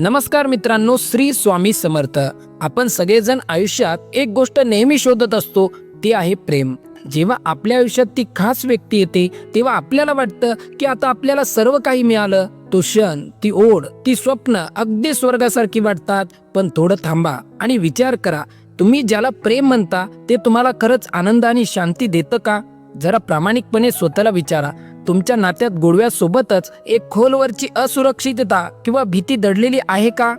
नमस्कार मित्रांनो श्री स्वामी समर्थ. आपण सगळेजण आयुष्यात एक गोष्ट नेहमी शोधत असतो ती आहे प्रेम. जेव्हा आपल्या आयुष्यात ती खास व्यक्ती येते तेव्हा आपल्याला वाटतं की आता आपल्याला सर्व काही मिळालं. तो क्षण ती ओढ ती स्वप्न अगदी स्वर्गासारखी वाटतात. पण थोडं थांबा आणि विचार करा. तुम्ही ज्याला प्रेम म्हणता ते तुम्हाला खरंच आनंद आणि शांती देतं का? जरा प्रामाणिकपणे स्वतःला विचारा. तुमच्या नात्यात गोडव्यासोबतच एक खोलवरची असुरक्षितता किंवा भीती दडलेली आहे का?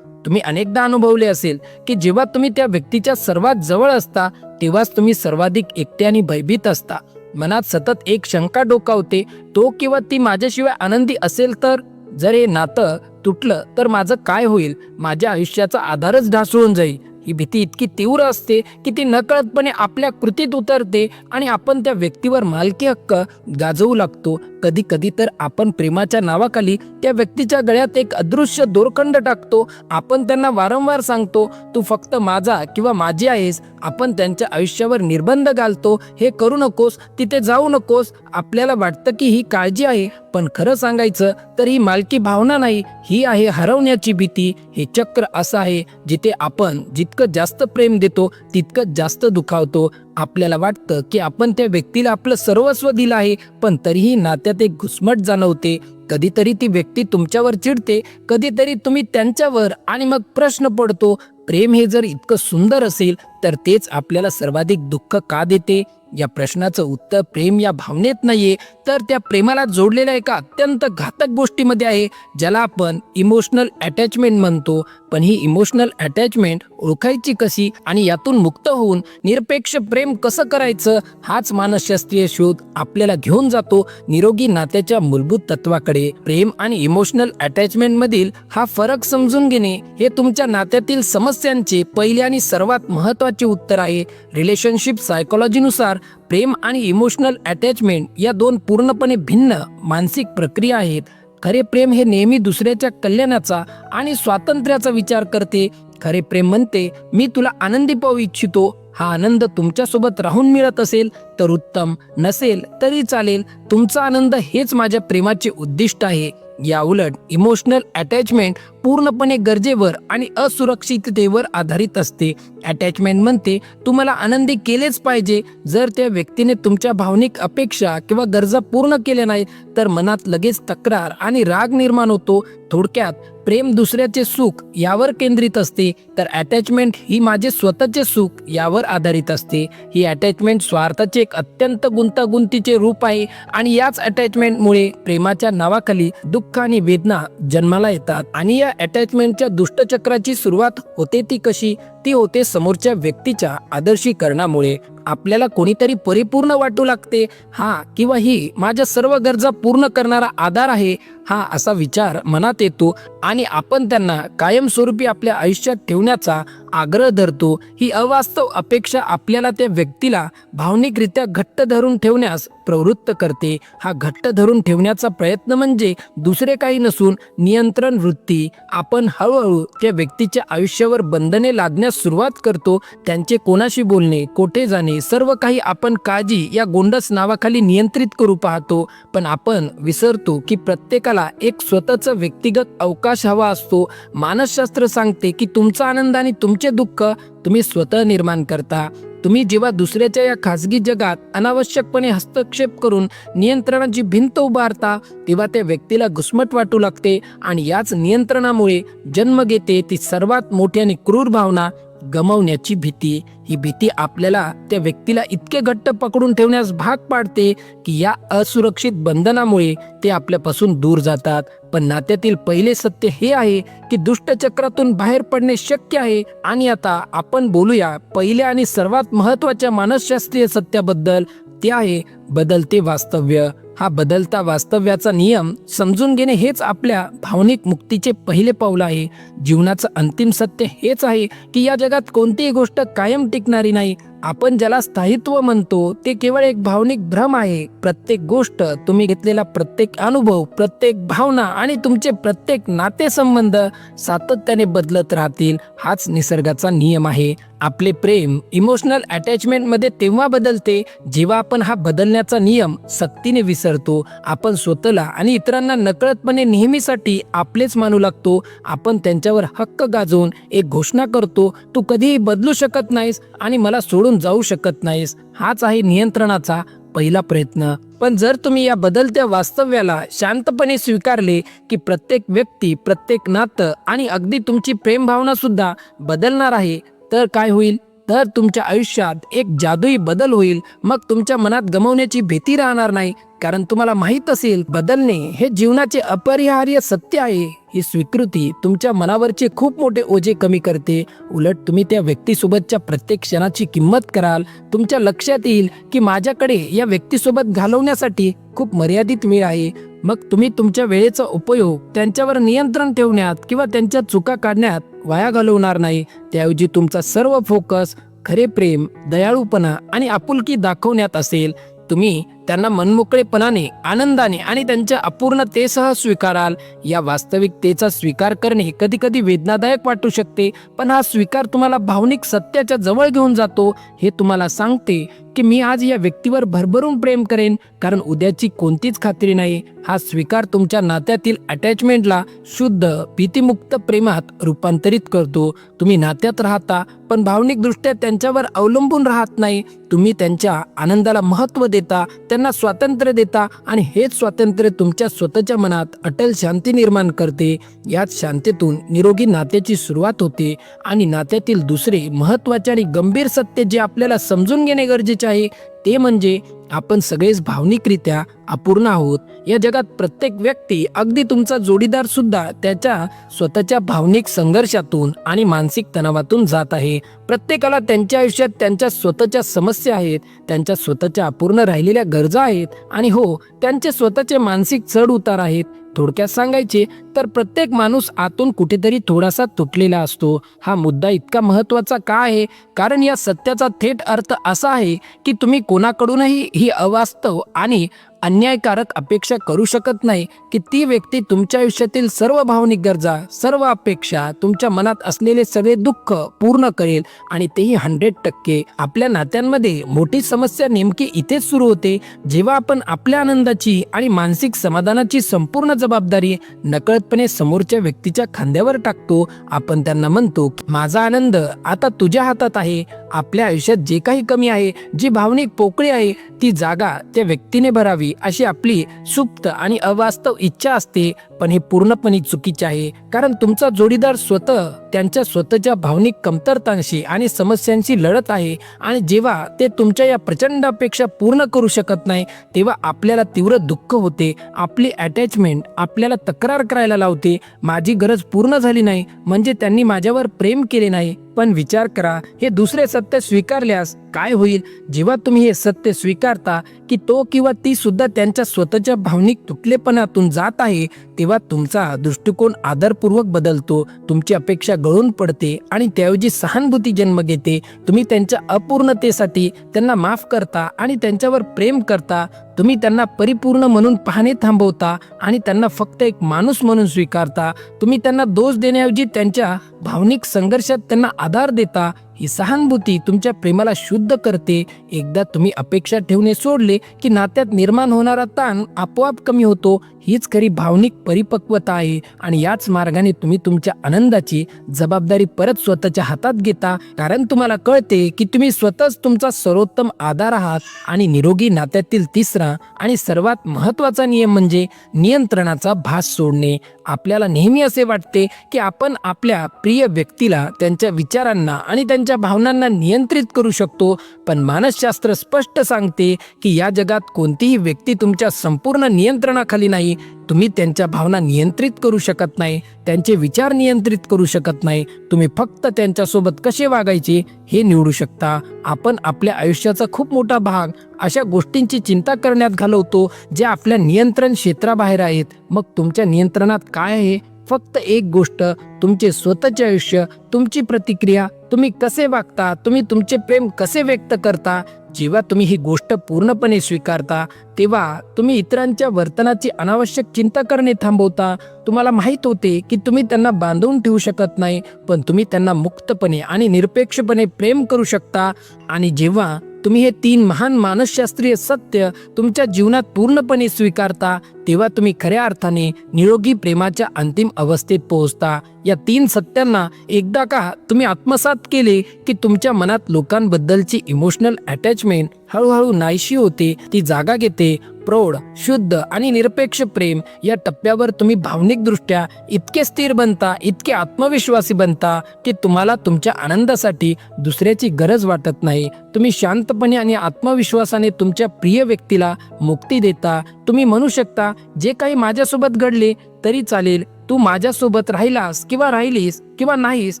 तुम्ही अनेकदा अनुभवले असेल की जेव्हा तुम्ही त्या व्यक्तीच्या सर्वात जवळ असता तेव्हाच तुम्ही सर्वाधिक एकटे आणि भयभीत असता. मनात सतत एक शंका डोकावते तो किंवा ती माझ्याशिवाय आनंदी असेल तर? जर हे नातं तुटलं तर माझं काय होईल? माझ्या आयुष्याचा आधारच ढासळून जाईल. ही भीती इतकी तीव्र असते की ती नकळतपणे आपल्या कृतीत उतरते आणि आपण त्या व्यक्तीवर मालकी हक्क गाजवू लागतो. कधी कधी तर आपण प्रेमाच्या नावाखाली त्या व्यक्तीच्या गळ्यात एक अदृश्य दोरखंड टाकतो. आपण त्यांना वारंवार सांगतो तू फक्त माझा किंवा माझी आहेस. आपण त्यांच्या आयुष्यावर निर्बंध घालतो. हे करू नकोस तिथे जाऊ नकोस. आपल्याला वाटतं की ही काळजी आहे. पण खरं सांगायचं तर ही मालकी भावना नाही. ही आहे हरवण्याची भीती. हे चक्र असं आहे जिथे आपण जित जास्त प्रेम देतो तितकं जास्त दुखावतो. आपल्याला वाटतं की आपण त्या व्यक्तीला आपलं सर्वस्व दिलं आहे पण तरीही नात्यात एक घुसमट जाणवते. कधीतरी ती व्यक्ती तुमच्यावर चिडते कधीतरी तुम्ही त्यांच्यावर आणि मग प्रश्न पडतो प्रेम हे जर इतकं सुंदर असेल तर तेच आपल्याला सर्वाधिक दुःख का देते? या प्रश्नाचं उत्तर प्रेम या भावनेत नाहीये. तर त्या प्रेमाला जोडलेल्या एका अत्यंत घातक गोष्टीमध्ये आहे ज्याला आपण इमोशनल अटॅचमेंट म्हणतो. पण ही इमोशनल अटॅचमेंट ओळखायची कशी आणि यातून मुक्त होऊन निरपेक्ष प्रेम कसं करायचं हाच मानसशास्त्रीय शोध आपल्याला घेऊन जातो निरोगी नात्याच्या मूलभूत तत्वाकडे. प्रेम आणि इमोशनल अटॅचमेंट मधील हा फरक समजून घेणे हे तुमच्या नात्यातील समस्यांचे पहिले आणि सर्वात महत्त्वाचे उत्तर आहे. रिलेशनशिप सायकोलॉजीनुसार प्रेम आणि इमोशनल अटॅचमेंट या दोन पूर्णपणे भिन्न मानसिक प्रक्रिया आहेत. खरे प्रेम हे नेहमी दुसऱ्याच्या कल्याणाचा आणि स्वातंत्र्याचा विचार करते. खरे प्रेम म्हणते मी तुला आनंदी पाहू इच्छितो. हा आनंद तुमच्यासोबत राहून मिळत असेल तर उत्तम. नसेल तरी चालेल. तुमचा आनंद हेच माझ्या प्रेमाचे उद्दिष्ट आहे. याउलट इमोशनल अटॅचमेंट पूर्णपणे गरजेवर आणि असुरक्षिततेवर आधारित असते. अटॅचमेंट म्हणते तुम्हाला आनंदी केलेच पाहिजे. जर त्या व्यक्तीने तुमच्या भावनिक अपेक्षा किंवा गरजा पूर्ण केल्या नाही तर मनात लगेच तक्रार आणि राग निर्माण होतो. थोडक्यात प्रेम दुसऱ्याचे सुख यावर केंद्रित असते. तर अटॅचमेंट ही माझे स्वतःचे सुख यावर आधारित असते. ही अटॅचमेंट स्वार्थाचे एक अत्यंत गुंतागुंतीचे रूप आहे आणि याच अटॅचमेंटमुळे प्रेमाच्या नावाखाली दुःख आणि वेदना जन्माला येतात. आणि या अटॅचमेंटच्या दुष्टचक्राची सुरुवात होते ती कशी? ती होते समोरच्या व्यक्तीच्या आदर्शीकरणामुळे. आपल्याला कोणीतरी परिपूर्ण वाटू लागते. हा किंवा ही माझ्या सर्व गरजा पूर्ण करणारा आधार आहे हा असा विचार मनात येतो आणि आपण त्यांना कायमस्वरूपी आपल्या आयुष्यात ठेवण्याचा आग्रह धरतो. ही अवास्तव अपेक्षा आपल्याला त्या व्यक्तीला भावनिकरित्या घट्ट धरून ठेवण्यास प्रवृत्त करते. हा घट्ट धरून ठेवण्याचा प्रयत्न म्हणजे दुसरे काही नसून नियंत्रण वृत्ती. आपण हळूहळू त्या व्यक्तीच्या आयुष्यावर बंधने लादण्यास सुरुवात करतो त्यांचे कोणाशी बोलणे कोठे जाणे सर्व काही आपण काळजी या गोंडस नावाखाली नियंत्रित करू पाहतो. पण आपण विसरतो की प्रत्येकाला एक स्वतःचा व्यक्तिगत अवकाश हवा असतो. मानसशास्त्र सांगते की तुमचा आनंद आणि तुमचे दुःख तुम्ही स्वतः निर्माण करता. तुम्ही जेव्हा दुसऱ्याच्या या खासगी जगात अनावश्यकपणे हस्तक्षेप करून नियंत्रणाची भिंत उभारता तेव्हा त्या व्यक्तीला घुसमट वाटू लागते आणि याच नियंत्रणामुळे जन्म घेते ती सर्वात मोठी आणि क्रूर भावना गमवण्याची भीती. ही भीती आपल्याला त्या व्यक्तीला इतके घट्ट पकडून ठेवण्यास भाग पाडते की या असुरक्षित बंधनामुळे ते आपल्यापासून दूर जातात. पण नात्यातील पहिले सत्य हे आहे की दुष्टचक्रातून बाहेर पडणे शक्य आहे. आणि आता आपण बोलूया पहिल्या आणि सर्वात महत्त्वाच्या मानसशास्त्रीय सत्याबद्दल. ते आहे बदलते वास्तव्य. हा बदलता वास्तव्याचा नियम समजून घेणे हेच आपल्या भावनिक मुक्तीचे पहिले पाऊल आहे. जीवनाचं अंतिम सत्य हेच आहे की या जगात कोणतीही गोष्ट कायम टिकणारी नाही. आपण ज्याला स्थायित्व म्हणतो ते केवळ एक भावनिक भ्रम आहे. प्रत्येक गोष्ट तुम्ही घेतलेला प्रत्येक अनुभव प्रत्येक भावना आणि तुमचे प्रत्येक नातेसंबंध सातत्याने बदलत राहतील हाच निसर्गाचा नियम आहे. आपले प्रेम इमोशनल अटॅचमेंटमध्ये तेव्हा बदलते जेव्हा आपण हा बदलण्याचा नियम सक्तीने विसरतो आपण स्वतःला आणि इतरांना नकळतपणे नेहमीसाठी आपलेच मानू लागतो आपण त्यांच्यावर हक्क गाजवून एक घोषणा करतो तू कधीही बदलू शकत नाहीस आणि मला सोडून जाऊ शकत नाहीस. हाच आहे नियंत्रणाचा पहिला प्रयत्न. पण जर तुम्ही या बदलत्या वास्तव्याला शांतपणे स्वीकारले की प्रत्येक व्यक्ती प्रत्येक नातं आणि अगदी तुमची प्रेमभावना सुद्धा बदलणार आहे तर काय होईल? तर तुमच्या आयुष्यात एक जादुई बदल होईल. मग तुमच्या मनात गमवण्याची भीती राहणार नाही. कारण तुम्हाला माहीत असेल बदलणे हे जीवनाचे अपरिहार्य सत्य आहे. ही स्वीकृती तुमच्या मनावरचे खूप मोठे ओझे कमी करते. उलट तुम्ही त्या व्यक्तीसोबतच्या प्रत्येक क्षणाची किंमत कराल. तुमच्या लक्षात येईल की माझ्याकडे या व्यक्तीसोबत घालवण्यासाठी खूप मर्यादित वेळ आहे. मग तुम्ही तुमच्या वेळेचा उपयोग त्यांच्यावर नियंत्रण ठेवण्यात किंवा त्यांच्या चुका काढण्यात वाया घालवणार नाही. त्याऐवजी तुमचा सर्व फोकस खरे प्रेम दयाळूपणा आणि आपुलकी दाखवण्यात असेल. तुम्ही त्यांना मनमोकळेपणाने आनंदाने आणि त्यांच्या अपूर्णतेसह स्वीकाराल. या वास्तविकतेचा स्वीकार करणे कधी कधी वेदनादायक वाटू शकते पण हा स्वीकार तुम्हाला भावनिक सत्याच्या जवळ घेऊन जातो. हे तुम्हाला सांगते की मी आज या व्यक्तीवर भरभरून प्रेम करेन कारण उद्याची कोणतीच खात्री नाही. हा स्वीकार तुमच्या नात्यातील अटॅचमेंटला शुद्ध भीतीमुक्त प्रेमात रूपांतरित करतो. तुम्ही नात्यात राहता पण भावनिकदृष्ट्या त्यांच्यावर अवलंबून राहत नाही. तुम्ही त्यांच्या आनंदाला महत्त्व देता त्यांना स्वातंत्र्य देता आणि हेच स्वातंत्र्य तुमच्या स्वतःच्या मनात अटल शांती निर्माण करते. याच शांतीतून निरोगी नात्याची सुरुवात होते आणि नात्यातील दुसरे महत्त्वाचे आणि गंभीर सत्य जे आपल्याला समजून घेणे गरजेचे आहे ते म्हणजे आपण सगळेच भावनिकरित्या अपूर्ण आहोत. या जगात प्रत्येक व्यक्ती अगदी तुमचा जोडीदार सुद्धा त्याच्या स्वतःच्या भावनिक संघर्षातून आणि मानसिक तणावातून जात आहे. प्रत्येकाला त्यांच्या आयुष्यात त्यांच्या स्वतःच्या समस्या आहेत त्यांच्या स्वतःच्या अपूर्ण राहिलेल्या गरजा आहेत आणि हो त्यांचे स्वतःचे मानसिक चढ उतार आहेत. थोडक्यात सांगायचे तर प्रत्येक माणूस आतून कुठेतरी थोडासा तुटलेला असतो. हा मुद्दा इतका महत्त्वाचा का आहे? कारण या सत्याचा थेट अर्थ असा आहे की तुम्ही कोणाकडूनही ही अवास्तव आणि अन्यायकारक अपेक्षा करू शकत नाही की ती व्यक्ती तुमच्या आयुष्यातील सर्व भावनिक गरजा सर्व अपेक्षा तुमच्या मनात असलेले सगळे दुःख पूर्ण करेल आणि तेही हंड्रेड टक्के. आपल्या नात्यांमध्ये मोठी समस्या नेमकी इथेच सुरू होते जेव्हा आपण आपल्या आनंदाची आणि मानसिक समाधानाची संपूर्ण जबाबदारी नकळतपणे समोरच्या व्यक्तीच्या खांद्यावर टाकतो. आपण त्यांना म्हणतो माझा आनंद आता तुझ्या हातात आहे. आपल्या आयुष्यात जे काही कमी आहे जी भावनिक पोकळी आहे ती जागा त्या व्यक्तीने भरावी. अशी आपली सुप्त आणि अवास्तव इच्छा असते पण हे पूर्णपणे चुकीचे आहे. कारण तुमचा जोडीदार स्वतः त्यांच्या स्वतःच्या भावनिक कमतरतांशी आणि समस्यांशी लढत आहे आणि जेव्हा ते तुमच्या या प्रचंड अपेक्षा पूर्ण करू शकत नाही तेव्हा आपल्याला तीव्र दुःख होते आपली अटॅचमेंट आपल्याला तक्रार करायला लावते. माझी गरज पूर्ण झाली नाही म्हणजे त्यांनी माझ्यावर प्रेम केले नाही. पण विचार करा हे दुसरे सत्य स्वीकारल्यास काय होईल? जेव्हा तुम्ही हे सत्य स्वीकारता की तो किंवा ती सुद्धा त्यांच्या स्वतःच्या भावनिक तुटलेपणातून जात आहे तेव्हा तुमचा दृष्टिकोन आदरपूर्वक बदलतो तुमची अपेक्षा गळून पडते आणि त्याऐवजी सहानुभूती जन्म घेते. तुम्ही त्यांच्या अपूर्णतेसाठी त्यांना माफ करता आणि त्यांच्यावर प्रेम करता. तुम्ही त्यांना परिपूर्ण म्हणून पाहणे थांबवता आणि त्यांना फक्त एक माणूस म्हणून स्वीकारता. तुम्ही त्यांना दोष देण्याऐवजी त्यांच्या भावनिक संघर्षात त्यांना आधार देता. ही सहानुभूती तुमच्या प्रेमाला शुद्ध करते. एकदा तुम्ही अपेक्षा ठेवणे सोडले की नात्यात निर्माण होणारा ताण आपोआप कमी होतो. हीच खरी भावनिक परिपक्वता आहे आणि याच मार्गाने तुम्ही तुमच्या आनंदाची जबाबदारी परत स्वतःच्या हातात घेता. कारण तुम्हाला कळते की तुम्ही स्वतःच तुमचा सर्वोत्तम आधार आहात आणि निरोगी नात्यातील तिसरा आणि सर्वात महत्त्वाचा नियम म्हणजे नियंत्रणाचा भास सोडणे. आपल्याला नेहमी असे वाटते की आपण आपल्या प्रिय व्यक्तीला त्यांच्या विचारांना आणि त्यांच्या भावनांना नियंत्रित करू शकतो पण मानसशास्त्र स्पष्ट सांगते की या जगात कोणतीही व्यक्ती तुमच्या संपूर्ण नियंत्रणाखाली नाही. तुम्ही त्यांच्या भावना नियंत्रित करू शकत नाही त्यांचे विचार नियंत्रित करू शकत नाही. तुम्ही फक्त त्यांच्यासोबत कसे वागायचे हे निवडू शकता. आपण आपल्या आयुष्याचा खूप मोठा भाग अशा गोष्टींची चिंता करण्यात घालवतो जे आपल्या नियंत्रण क्षेत्राबाहेर आहेत. मग तुमच्या नियंत्रणात काय आहे? फक्त एक गोष्ट तुमचे स्वतःचे आयुष्य तुमची प्रतिक्रिया तुम्ही कसे वागता तुम्ही तुमचे प्रेम कसे व्यक्त करता जेव्हा तुम्ही ही गोष्ट पूर्णपणे स्वीकारता तेव्हा तुम्ही इतरांच्या वर्तनाची अनावश्यक चिंता करणे थांबवता. तुम्हाला माहीत होते की तुम्ही त्यांना बांधून ठेवू शकत नाही पण तुम्ही त्यांना मुक्तपणे आणि निरपेक्षपणे प्रेम करू शकता. आणि जेव्हा तुम्ही हे तीन महान मानसशास्त्रीय सत्य तुमच्या जीवनात पूर्णपणे स्वीकारता तेव्हा तुम्ही खऱ्या अर्थाने निरोगी प्रेमाच्या अंतिम अवस्थेत पोहोचता. या तीन सत्यांना एकदा का तुम्ही आत्मसात केले की तुमच्या मनात लोकांबद्दलची इमोशनल अटॅचमेंट हळूहळू नाहीशी होते ती जागा घेते प्रौढ शुद्ध आणि निरपेक्ष प्रेम या टप्प्यावर तुम्ही भावनिकदृष्ट्या इतके स्थिर बनता इतके आत्मविश्वासी बनता की तुम्हाला तुमच्या आनंदासाठी दुसऱ्याची गरज वाटत नाही. तुम्ही शांतपणे आणि आत्मविश्वासाने तुमच्या प्रिय व्यक्तीला मुक्ती देता. तुम्ही म्हणू शकता जे काही माझ्यासोबत घडले तरी चालेल. तू माझ्यासोबत राहिलास किंवा राहिलीस किंवा नाहीस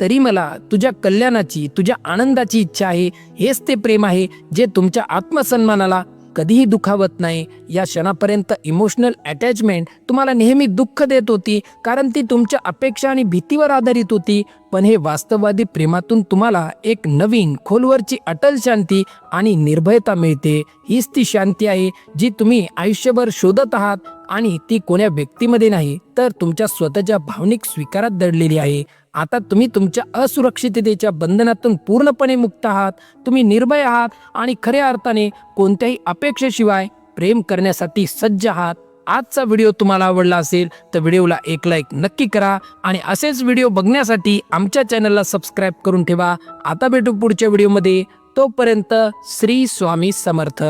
तरी मला तुझ्या कल्याणाची तुझ्या आनंदाची इच्छा आहे. हेच ते प्रेम आहे जे तुमच्या आत्मसन्मानाला कधीही दुखावत नाही. या क्षणापर्यंत इमोशनल अटॅचमेंट तुम्हाला नेहमी दुःख देत होती कारण ती तुमच्या अपेक्षा आणि भीतीवर आधारित होती. पण हे वास्तववादी प्रेमातून तुम्हाला एक नवीन खोलवरची अटल शांती आणि निर्भयता मिळते. हीच ती शांती आहे जी तुम्ही आयुष्यभर शोधत आहात आणि ती कोण्या व्यक्तीमध्ये नाही तर तुमच्या स्वतःच्या भावनिक स्वीकारात दडलेली आहे. आता तुम्ही तुमच्या असुरक्षिततेच्या बंधनातून पूर्णपणे मुक्त आहात. तुम्ही निर्भय आहात आणि खऱ्या अर्थाने कोणत्याही अपेक्षेशिवाय प्रेम करण्यासाठी सज्ज आहात. आजचा व्हिडिओ तुम्हाला आवडला असेल तर व्हिडिओला एक लाईक नक्की करा आणि असेच व्हिडिओ बघण्यासाठी आमच्या चॅनलला सबस्क्राईब करून ठेवा. आता भेटू पुढच्या व्हिडिओमध्ये. तोपर्यंत श्री स्वामी समर्थ.